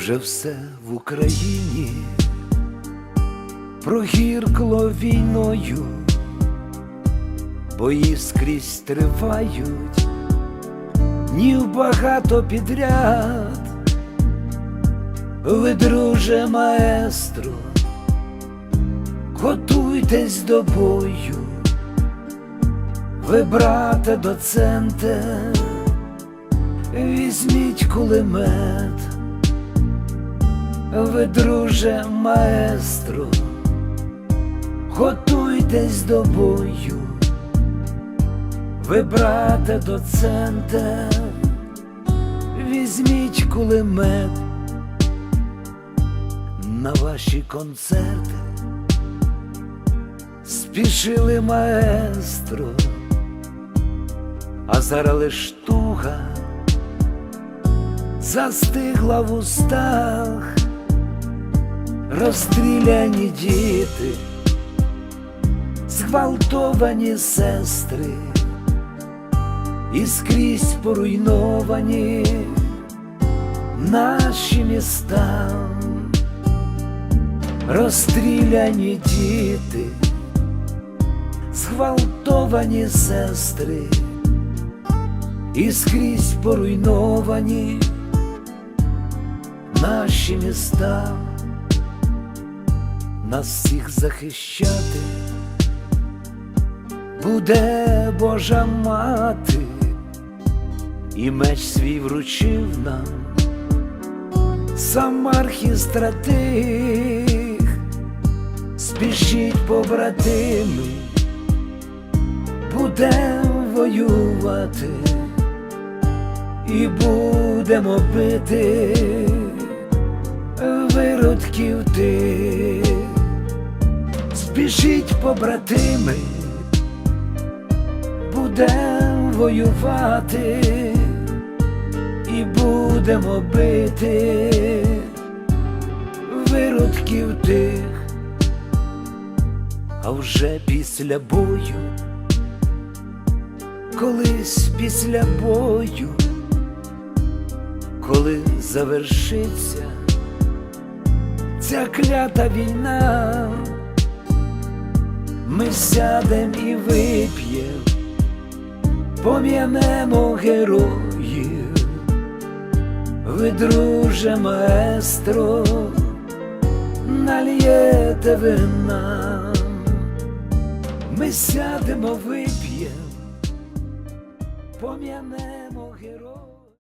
вже все в Україні. Прогіркло війною, бої скрізь тривають, днів багато підряд. Ви, друже маестро, готуйтесь до бою, ви, брате доценте, візьміть кулемет, ви, друже маестро, готуйтесь до бою, ви, брате доценте, візьміть кулемет на ваші концерти. Спішили маестро, а зараз лиш туга застигла в устах, розстріляні діти, зґвалтовані сестри, і скрізь поруйновані наші міста, розстріляні діти зґвалтовані сестри, і скрізь поруйновані наші міста, Нас всіх захищати. Буде Божа мати, і меч свій вручив нам сам архістратих, спішіть побратими будем воювати і будемо бити виродків ти, спішіть побратими, будем воювати і будемо бити виродків тих, а вже після бою колись після бою, коли завершиться ця клята війна, ми сядем і вип'єм, пом'янемо героїв, ви, друже маестро, нальєте вина, ми сядемо, вип'єм пом'яне.